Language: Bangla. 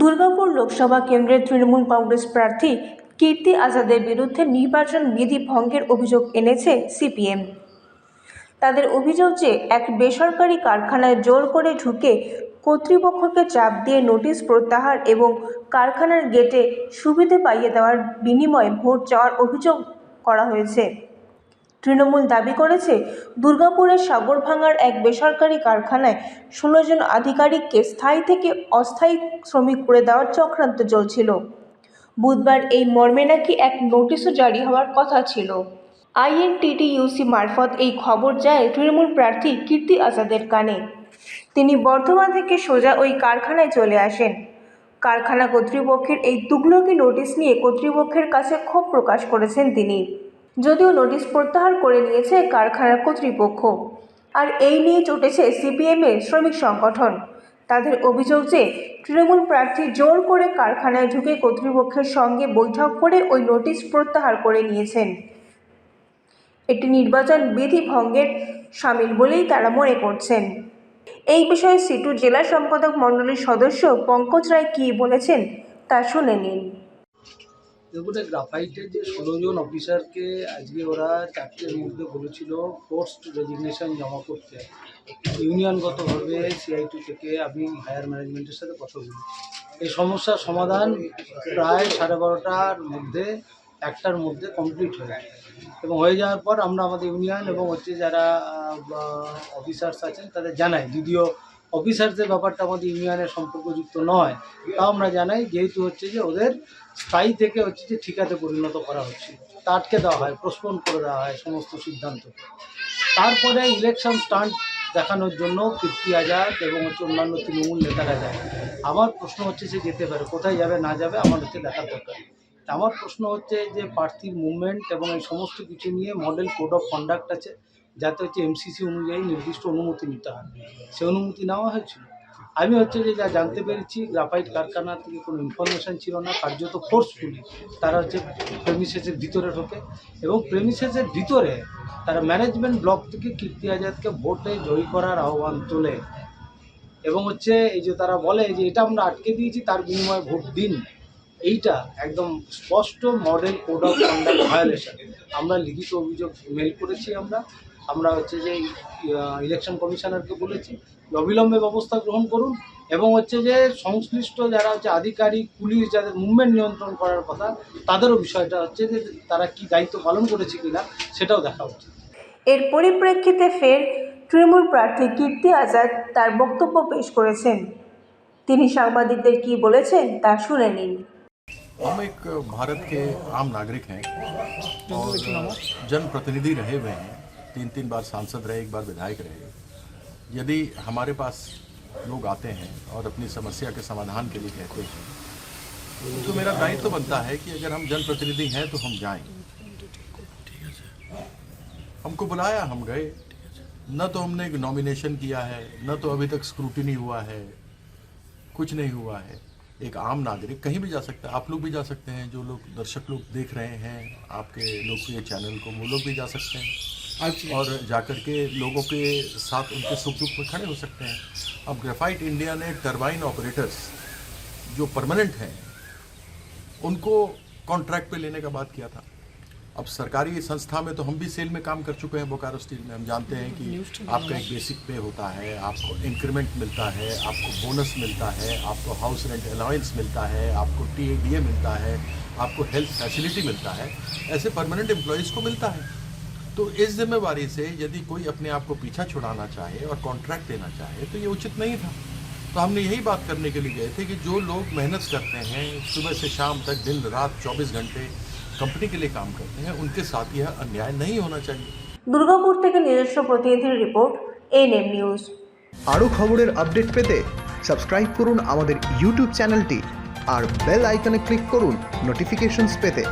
দুর্গাপুর লোকসভা কেন্দ্রের তৃণমূল কংগ্রেস প্রার্থী কীর্তি আজাদের বিরুদ্ধে নির্বাচন বিধি ভঙ্গের অভিযোগ এনেছে সিপিএম। তাদের অভিযোগ যে এক বেসরকারি কারখানায় জোর করে ঢুকে কর্তৃপক্ষকে চাপ দিয়ে নোটিশ প্রত্যাহার এবং কারখানার গেটে সুবিধে পাইয়ে দেওয়ার বিনিময়ে ভোট চাওয়ার অভিযোগ করা হয়েছে। তৃণমূল দাবি করেছে, দুর্গাপুরের সাগরভাঙার এক বেসরকারি কারখানায় ষোলো জন আধিকারিককে স্থায়ী থেকে অস্থায়ী শ্রমিক করে দেওয়ার চক্রান্ত চলছিল। বুধবার এই মর্মে নাকি এক নোটিশও জারি হওয়ার কথা ছিল। আইএনটিটিইউসি মারফত এই খবর যায় তৃণমূল প্রার্থী কীর্তি আজাদের কানে। তিনি বর্ধমান থেকে সোজা ওই কারখানায় চলে আসেন। কারখানা কর্তৃপক্ষের এই তুগলকি নোটিশ নিয়ে কর্তৃপক্ষের কাছে ক্ষোভ প্রকাশ করেছেন তিনি। যদিও নোটিশ প্রত্যাহার করে নিয়েছে কারখানার কর্তৃপক্ষ। আর এই নিয়ে চটেছে সিপিএমের শ্রমিক সংগঠন। তাদের অভিযোগ যে, তৃণমূল প্রার্থী জোর করে কারখানায় ঢুকে কর্তৃপক্ষের সঙ্গে বৈঠক করে ওই নোটিশ প্রত্যাহার করে নিয়েছেন। এটি নির্বাচন বিধি ভঙ্গের সামিল বলেই তারা মনে করছেন। এই বিষয়ে সিটু জেলা সম্পাদক মণ্ডলীর সদস্য পঙ্কজ রায় কী বলেছেন তা শুনে নিন। দেখুন গ্রাফাইটের যে ষোলো জন অফিসারকে আজকে ওরা চারটের মধ্যে বলেছিল পোস্ট রেজিগনেশন জমা করতে। ইউনিয়নগতভাবে সিআইটি থেকে আমি হায়ার ম্যানেজমেন্টের সাথে কথা বলি এই সমস্যার সমাধান প্রায় সাড়ে বারোটার মধ্যে একটার মধ্যে কমপ্লিট হয়ে যায়। এবং হয়ে যাওয়ার পর আমরা আমাদের ইউনিয়ন এবং হচ্ছে যারা অফিসার্স আছেন, তাদের জানাই। যদিও অফিসারদের ব্যাপারটা আমাদের ইউনিয়নের সম্পর্কযুক্ত নয়, তাও আমরা জানাই, যেহেতু হচ্ছে যে ওদের স্থায়ী থেকে হচ্ছে যে ঠিকাতে পরিণত করা হচ্ছে। তা আটকে দেওয়া হয় পোস্টপোন করে দেওয়া হয় সমস্ত সিদ্ধান্ত তারপরে ইলেকশন স্টান্ট দেখানোর জন্য কীর্তি আজাদ এবং হচ্ছে অন্যান্য তৃণমূল নেতারা যায়। আমার প্রশ্ন হচ্ছে সে যেতে পারে, কোথায় যাবে, না যাবে আমার হচ্ছে দেখার দরকার। আমার প্রশ্ন হচ্ছে যে প্রার্থীর মুভমেন্ট এবং এই সমস্ত কিছু নিয়ে মডেল কোড অফ কন্ডাক্ট আছে, যাতে হচ্ছে এমসিসি অনুযায়ী নির্দিষ্ট অনুমতি নিতে হয়। সে অনুমতি নেওয়া হয়েছিল। আমি হচ্ছে যে যা জানতে পেরেছি, গ্রাফাইট কারখানা থেকে কোনো ইনফরমেশান ছিল না, কার্যত ফোর্সফুলি তারা হচ্ছে প্রেমিসেসের ভিতরে ঢোকে এবং প্রেমিসেসের ভিতরে তারা ম্যানেজমেন্ট ব্লক থেকে কীর্তি আজাদকে ভোটে জয়ী করার আহ্বান তোলে। এবং হচ্ছে এই যে তারা বলে যে এটা আমরা আটকে দিয়েছি, তার বিনিময়ে ভোট দিন। এইটা একদম স্পষ্ট model code of conduct violation আমরা লিখিত অভিযোগ মেল করেছি আমরা। আমরা হচ্ছে যে ইলেকশন কমিশনারকে বলেছি, অবিলম্বে ব্যবস্থা গ্রহণ করুন এবং হচ্ছে যে, সংশ্লিষ্ট যারা হচ্ছে আধিকারিক, পুলিশ যাদের মুভমেন্ট নিয়ন্ত্রণ করার কথা, তাদেরও বিষয়টা হচ্ছে যে, তারা কি দায়িত্ব পালন করেছে কিনা, সেটাও দেখা উচিত। এর পরিপ্রেক্ষিতে ফের তৃণমূল প্রার্থী কীর্তি আজাদ তার বক্তব্য পেশ করেছেন। তিনি সাংবাদিকদের কি বলেছেন তা শুনে নিন। हम एक भारत के आम नागरिक हैं और जनप्रतिनिधि रहे हुए हैं। तीन तीन बार सांसद रहे, एक बार विधायक रहे। यदि हमारे पास लोग आते हैं और अपनी समस्या के समाधान के लिए कहते हैं तो मेरा दायित्व तो बनता है कि अगर हम जनप्रतिनिधि हैं तो हम जाएँ। हमको बुलाया, हम गए। न तो हमने नॉमिनेशन किया है, न तो अभी तक स्क्रूटिनी हुआ है, कुछ नहीं हुआ है। एक आम नागरिक कहीं भी जा सकता है। आप लोग भी जा सकते हैं जो लोग दर्शक लोग देख रहे हैं आपके लोकप्रिय चैनल को वो लोग भी जा सकते हैं। और जाकर के लोगों के साथ उनके सुख दुख में खड़े हो सकते हैं। अब ग्रेफाइट इंडिया ने टर्बाइन ऑपरेटर्स जो परमानेंट हैं उनको कॉन्ट्रैक्ट पे लेने का बात किया था। अब सरकारी संस्था में तो हम भी सेल में काम कर चुके हैं बोकारो स्टील में। हम जानते हैं कि आपका एक बेसिक पे होता है आपको इंक्रीमेंट मिलता है आपको बोनस मिलता है आपको हाउस रेंट अलाउंस मिलता है आपको टीएडीए मिलता है आपको हेल्थ फैसिलिटी मिलता है ऐसे परमानेंट एम्प्लॉयज़ को मिलता है। तो इस जिम्मेवारी से यदि कोई अपने आप को पीछा छुड़ाना चाहे और कॉन्ट्रैक्ट देना चाहे तो ये उचित नहीं था। तो हमने यही बात करने के लिए गए थे कि जो लोग मेहनत करते हैं सुबह से शाम तक दिन रात 24 घंटे कंपनी के लिए काम करते हैं उनके साथ यह अन्याय नहीं होना चाहिए দুর্গাপুর থেকে নিজস্ব প্রতিনিধির রিপোর্ট এনএম নিউজ আরও খবরের আপডেট পেতে সাবস্ক্রাইব করুন আমাদের ইউটিউব চ্যানেলটি আর বেল আইকনে ক্লিক করুন নোটিফিকেশনস পেতে